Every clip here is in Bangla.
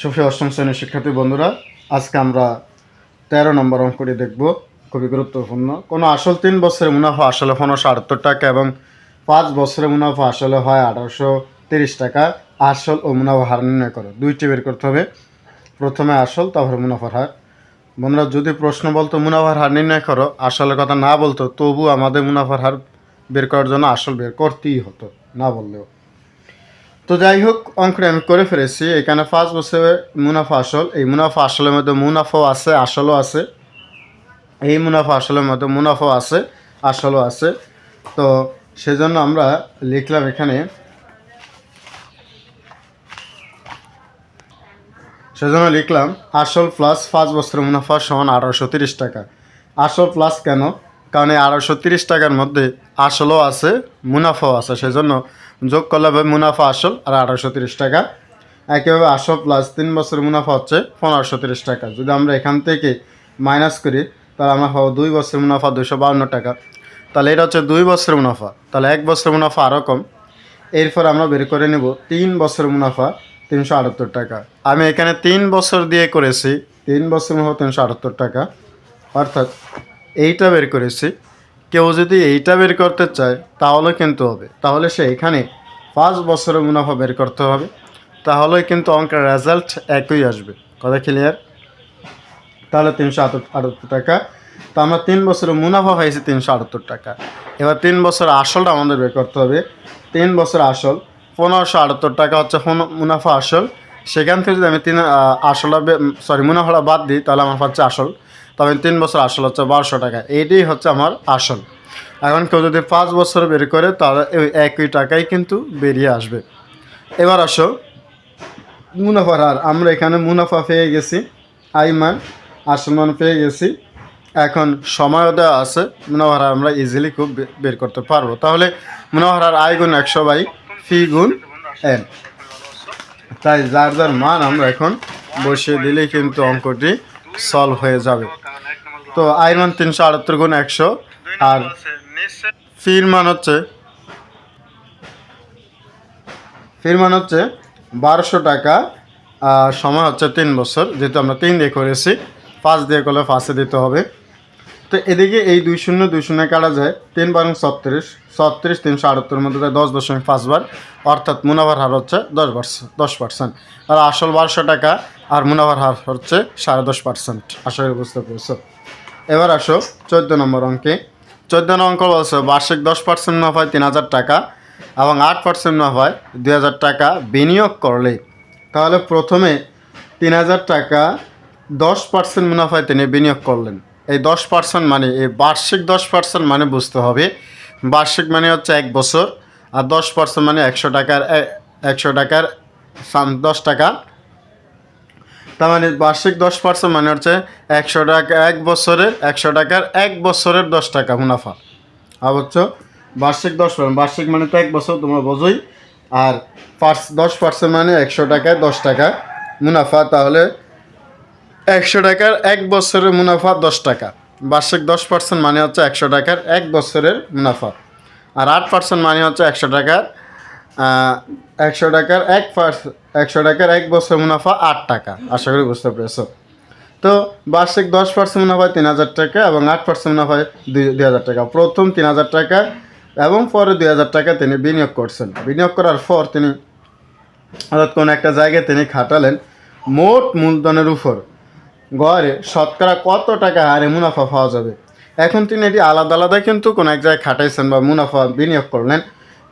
সুফি অষ্টম শ্রেণির শিক্ষার্থী বন্ধুরা, আজকে আমরা তেরো নম্বর অঙ্কটি দেখব। খুবই গুরুত্বপূর্ণ। কোনো আসল তিন বছরের মুনাফা আসলে পনেরোশো আটাত্তর টাকা এবং পাঁচ বছরের মুনাফা আসলে হয় আঠারোশো তিরিশ টাকা। আসল ও মুনাফা হার নির্ণয় করো। দুইটি বের করতে হবে। প্রথমে আসল, তারপরে মুনাফার হার। বন্ধুরা, যদি প্রশ্ন বলতো মুনাফার হার নির্ণয় করো, আসলের কথা না বলতো, তবু আমাদের মুনাফার হার বের করার জন্য আসল বের করতেই হতো, না বললেও। তো যাই হোক, অঙ্কটা আমি করে ফেলেছি। এখানে পাঁচ বছরের মুনাফা আসল। এই মুনাফা আসলের মধ্যে মুনাফাও আছে, আসলও আছে। এই মুনাফা আসলের মধ্যে মুনাফাও আছে, আসলও আছে। তো সেজন্য আমরা লিখলাম এখানে, সেজন্য লিখলাম, আসল প্লাস পাঁচ বছরের মুনাফা সমান আঠারোশো তিরিশ টাকা। আসল প্লাস কেন? কারণ এই আঠারোশো তিরিশ টাকার মধ্যে আসলও আছে, মুনাফাও আছে। সেজন্য যোগ করলে হবে মুনাফা আসল আর আঠারোশো তিরিশ টাকা। একইভাবে আসল প্লাস তিন বছরের মুনাফা হচ্ছে পনেরোশো তিরিশ টাকা। যদি আমরা এখান থেকে মাইনাস করি, তাহলে আমরা পাবো দুই বছরের মুনাফা দুশো বাউন্ন টাকা। তাহলে এটা হচ্ছে দুই বছরের মুনাফা। তাহলে এক বছরের মুনাফা আরও কম। এরপর আমরা বের করে নেব তিন বছরের মুনাফা তিনশো আটাত্তর টাকা। আমি এখানে তিন বছর দিয়ে করেছি, তিন বছর মুনাফা তিনশো আটাত্তর টাকা। অর্থাৎ এইটা বের করেছি কেউ যদি এইটা বের করতে চায়, তাহলে কিন্তু হবে। তাহলে সে এখানে পাঁচ বছরের মুনাফা বের করতে হবে। তাহলেই কিন্তু অঙ্কের রেজাল্ট একই আসবে। কথা ক্লিয়ার তাহলে তিনশো আটাত্তর টাকা। তো আমরা তিন বছরের মুনাফা পাইছি তিনশো আটাত্তর টাকা। এবার তিন বছর আসলটা আমাদের বের করতে হবে। তিন বছর আসল, পনেরোশো আটাত্তর টাকা হচ্ছে মুনাফা আসল। সেখান থেকে যদি আমি তিন আসলটা সরি মুনাফাটা বাদ দিই, তাহলে আমার পাচ্ছে আসল। তবে তিন বছর আসল হচ্ছে বারোশো টাকা। এইটাই হচ্ছে আমার আসল। এখন কেউ যদি পাঁচ বছর বের করে, তাহলে ওই একই টাকাই কিন্তু বেরিয়ে আসবে। এবার আসো মুনাফার হার। আমরা এখানে মুনাফা পেয়ে গেছি আই আইমান আসল মান পেয়ে গেছি। এখন সময়ও দেওয়া আছে মুনাফার হার আমরা ইজিলি খুব বের করতে পারব। তাহলে মুনাফার হার আই গুণ একশো বাই ফি গুণ এন। তাই যার যার মান আমরা এখন বসিয়ে দিলেই কিন্তু অঙ্কটি সলভ হয়ে যাবে। তো মান তিনশো আটাত্তর গুণ একশো, আর ফির মান হচ্ছে, ফির মান হচ্ছে বারোশো টাকা সময় হচ্ছে তিন বছর, যেহেতু আমরা তিন দিয়ে করেছি, পাঁচ দিয়ে করলে পাঁচে দিতে হবে। তো এদিকে এই দুই শূন্য দুই শূন্য কাটা যায়, তিন বারং ছত্রিশ ছত্রিশ তিনশো আটাত্তর মধ্যে যায় দশ দশমিক পাঁচবার অর্থাৎ মুনাফার হার হচ্ছে দশ পার্সেন্ট দশ পার্সেন্ট। আর আসল বারোশো টাকা আর মুনাফার হার হচ্ছে সাড়ে দশ পার্সেন্ট। আশা করি বুঝতে পেরেছ। এবার আসো চোদ্দ নম্বর অঙ্কে। চোদ্দ নম্বর অঙ্ক বলছে, বার্ষিক দশ পার্সেন্ট মুনাফায় তিন হাজার টাকা এবং আট পার্সেন্ট মুনাফায় দুই হাজার টাকা বিনিয়োগ করলে। তাহলে প্রথমে তিন হাজার টাকা দশ পার্সেন্ট মুনাফায় তিনি বিনিয়োগ করলেন। এই দশ পার্সেন্ট মানে এই বার্ষিক দশ পার্সেন্ট মানে বুঝতে হবে। বার্ষিক মানে হচ্ছে এক বছর, আর দশ পার্সেন্ট মানে একশো টাকার একশো টাকার দশ টাকা তার মানে বার্ষিক দশ পার্সেন্ট মানে হচ্ছে একশো টাকা এক বছরের, একশো টাকার এক বছরের দশ টাকা মুনাফা। হচ্ছে বার্ষিক দশ পার্সেন্ট বার্ষিক মানে তো এক বছর তোমরা বোঝোই। আর পার্স দশ পার্সেন্ট মানে একশো টাকায় দশ টাকা মুনাফা, তাহলে একশো টাকার এক বছরের মুনাফা দশ টাকা। বার্ষিক দশ পার্সেন্ট মানে হচ্ছে একশো টাকার এক বছরের মুনাফা। আর আট পার্সেন্ট মানে হচ্ছে একশো টাকার একশো টাকার এক পার্স- একশো টাকার এক বছর মুনাফা আট টাকা। আশা করি বুঝতে পেরেছ। তো বার্ষিক দশ পার্সেন্ট মুনাফায় তিন হাজার টাকা এবং আট পার্সেন্ট মুনাফায় দুই হাজার টাকা। প্রথম তিন হাজার টাকা এবং পরে দুই হাজার টাকা তিনি বিনিয়োগ করছেন। বিনিয়োগ করার পর তিনি অর্থাৎ কোনো একটা জায়গায় তিনি খাটালেন মোট মূলধনের উপর। গড়ে শতকরা কত টাকা হারে মুনাফা পাওয়া যাবে? এখন তিনি এটি আলাদা আলাদা কিন্তু কোনো এক জায়গায় খাটাইছেন বা মুনাফা বিনিয়োগ করলেন।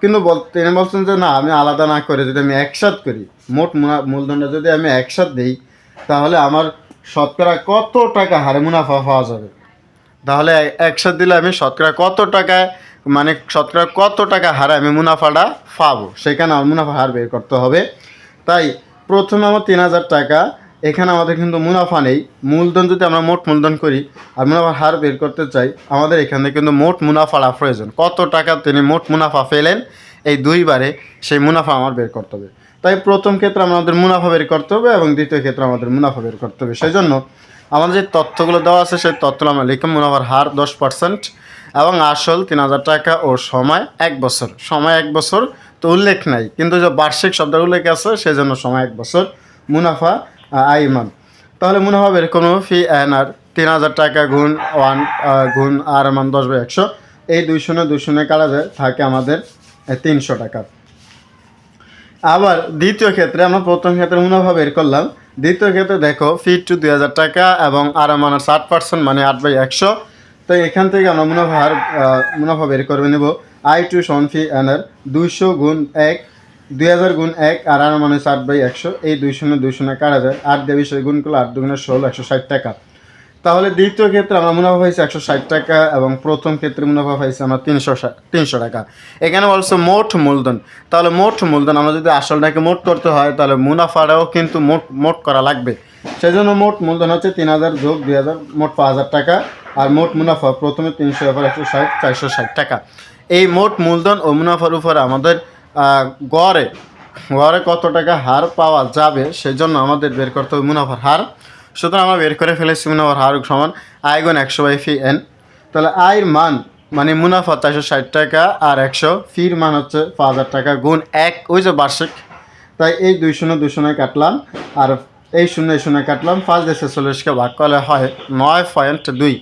কিন্তু তিনি বলছেন যে, না, আমি আলাদা না করে যদি আমি একসাথ করি, মোট মূলধনটা যদি আমি একসাথ দিই, তাহলে আমার শতকরা কত টাকা হারে মুনাফা পাওয়া যাবে? তাহলে একসাথ দিলে আমি শতকরা কত টাকায় মানে শতকরা কত টাকা হারে আমি মুনাফাটা পাবো? সেখানে আমার মুনাফা হার বের করতে হবে। তাই প্রথমে আমার তিন হাজার টাকা এখানে আমাদের কিন্তু মুনাফা নেই। মূলধন যদি আমরা মোট মূলধন করি আর মুনাফার হার বের করতে চাই, আমাদের এখানে কিন্তু মোট মুনাফাটা প্রয়োজন। কত টাকা তিনি মোট মুনাফা পেলেন এই দুইবারে সেই মুনাফা আমার বের করতে হবে। তাই প্রথম ক্ষেত্রে আমাদের মুনাফা বের করতে হবে এবং দ্বিতীয় ক্ষেত্রে আমাদের মুনাফা বের করতে হবে। সেই জন্য আমাদের যে তথ্যগুলো দেওয়া আছে, সেই তথ্যগুলো আমরা লিখে মুনাফার হার দশ পার্সেন্ট এবং আসল তিন হাজার টাকা ও সময় এক বছর। সময় এক বছর তো উল্লেখ নাই। কিন্তু যে বার্ষিক শব্দের উল্লেখ আছে সেই জন্য সময় এক বছর। মুনাফা আহ, আয়ের মান তাহলে মুনাফা বের কোনো ফি এন আর তিন হাজার টাকা গুণ ওয়ান গুণ আর মান দশ বাই একশো। এই দুই শূন্য দুই শূন্য কাটা থাকে আমাদের তিনশো টাকা। আবার দ্বিতীয় ক্ষেত্রে আমরা প্রথম ক্ষেত্রে মুনাফা বের করলাম। দ্বিতীয় ক্ষেত্রে দেখো ফিট টু দুই হাজার টাকা এবং আর মানের ষাট পার্সেন্ট মানে আট বাই একশো। তো এখান থেকে আমরা মুনাফা হার মুনাফা বের করে নেব। আই টু সন ফি এনের দুইশো গুণ এক দুই হাজার গুণ এক আর আর মানে ষাট বাই একশো। এই দুই শূন্য দুই শূন্য কাটা যায় আট দিয়ে বিশ গুণ করলে আট দুগুণে ষোলো, একশো ষাট টাকা। তাহলে দ্বিতীয় ক্ষেত্রে আমরা মুনাফা পাইছি একশো ষাট টাকা এবং প্রথম ক্ষেত্রে মুনাফা পাইছি আমরা তিনশো তিনশো টাকা। এখানে বলছে মোট মূলধন। তাহলে মোট মূলধন, আমরা যদি আসলটাকে মোট করতে হয়, তাহলে মুনাফাটাও কিন্তু মোট মোট করা লাগবে। সেই জন্য মোট মূলধন হচ্ছে তিন হাজার যোগ দুই হাজার, মোট পাঁচ হাজার টাকা। আর মোট মুনাফা প্রথমে তিনশো এবার একশো ষাট, চারশো ষাট টাকা। এই মোট মূলধন ও মুনাফার উপর আমাদের গড়ে গড়ে কত টাকা হার পাওয়া যাবে সেই জন্য আমাদের বের করতে হবে মুনাফার হার। সুতরাং আমরা বের করে ফেলেছি মুনাফার হার সমান আয় গুণ একশো বাই ফি এন। তাহলে আয়ের মান মানে মুনাফা চারশো ষাট টাকা আর একশো ফির মান হচ্ছে পাঁচ হাজার টাকা গুণ এক, ওই যে বার্ষিক। তাই এই দুই শূন্য দুই শূন্য কাটলাম আর এই শূন্য শূন্য কাটলাম, পাঁচ দেশে চল্লিশকে ভাগ করলে হয় নয় পয়েন্ট দুই।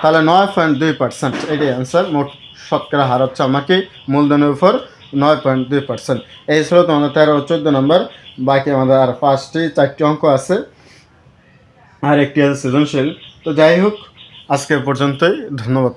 তাহলে নয় পয়েন্ট দুই পার্সেন্ট, এটাই অ্যান্সার মোট শতকরা হার হচ্ছে আমাকে মূলধনের উপর। নয় পয়েন্ট দুই পার্সেন্ট। এই ছিল তোমাদের তেরো, চোদ্দ নম্বর। বাকি আমাদের আর পাঁচটি, চারটি অঙ্ক আছে। আর একটি আছে সৃজনশীল। তো যাই হোক, আজকে পর্যন্তই। ধন্যবাদ।